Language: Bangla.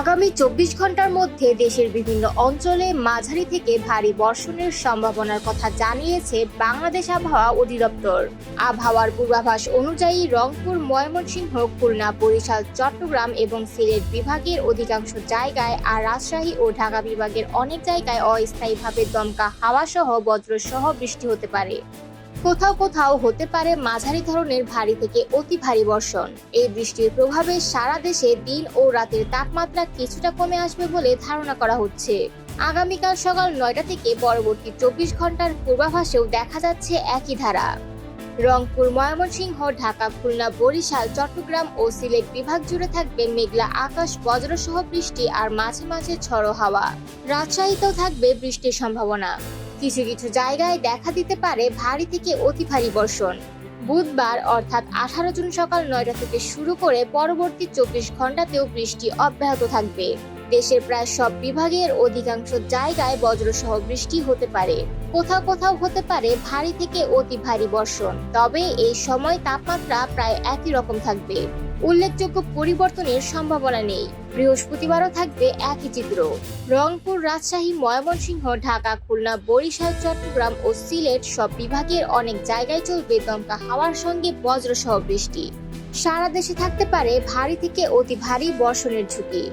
আগামী চব্বিশ ঘণ্টার মধ্যে দেশের বিভিন্ন অঞ্চলে মাঝারি থেকে ভারী বর্ষণের সম্ভাবনার কথা জানিয়েছে বাংলাদেশ আবহাওয়া অধিদপ্তর। আবহাওয়ার পূর্বাভাস অনুযায়ী রংপুর, ময়মনসিংহ, খুলনা, বরিশাল, চট্টগ্রাম এবং সিলেট বিভাগের অধিকাংশ জায়গায় আর রাজশাহী ও ঢাকা বিভাগের অনেক জায়গায় অস্থায়ীভাবে দমকা হাওয়া সহ বজ্রসহ বৃষ্টি হতে পারে। কোথাও কোথাও হতে পারে মাঝারি ধরনের ভারী থেকে অতি ভারী বর্ষণ। এই বৃষ্টির প্রভাবে সারা দেশে দিন ও রাতের তাপমাত্রা কিছুটা কমে আসবে বলে ধারণা করা হচ্ছে। আগামীকাল সকাল নয়টা থেকে পরবর্তী চব্বিশ ঘণ্টার পূর্বাভাসেও দেখা যাচ্ছে একই ধারা। রংপুর, ময়মনসিংহ, ঢাকা, খুলনা, বরিশাল, চট্টগ্রাম ও সিলেট বিভাগ জুড়ে থাকবে মেঘলা আকাশ, বজ্রসহ বৃষ্টি আর মাঝে মাঝে ঝড়ো হাওয়া। রাজশাহীতেও থাকবে বৃষ্টির সম্ভাবনা। কিছু কিছু জায়গায় দেখা দিতে পারে ভারী থেকে অতি ভারী বর্ষণ। বুধবার, অর্থাৎ আঠারো জুন সকাল নয়টা থেকে শুরু করে পরবর্তী চব্বিশ ঘন্টাতেও বৃষ্টি অব্যাহত থাকবে। দেশের প্রায় সব বিভাগের অধিকাংশ জায়গায় বজ্রসহ বৃষ্টি হতে পারে। কোথাও কোথাও হতে পারে ভারী থেকে অতি ভারী বর্ষণ, তবে এই সময় তাপমাত্রা প্রায় একই রকম থাকবে। উল্লেখযোগ্য পরিবর্তনের সম্ভাবনা নেই। বৃহস্পতিবারও থাকবে একই চিত্র। রংপুর, রাজশাহী, ময়মনসিংহ, ঢাকা, খুলনা, বরিশাল, চট্টগ্রাম ও সিলেট সব বিভাগের অনেক জায়গায় চলবে দমকা হাওয়ার সঙ্গে বজ্রসহ বৃষ্টি। সারা দেশে থাকতে পারে ভারী থেকে অতি ভারী বর্ষণের ঝুঁকি।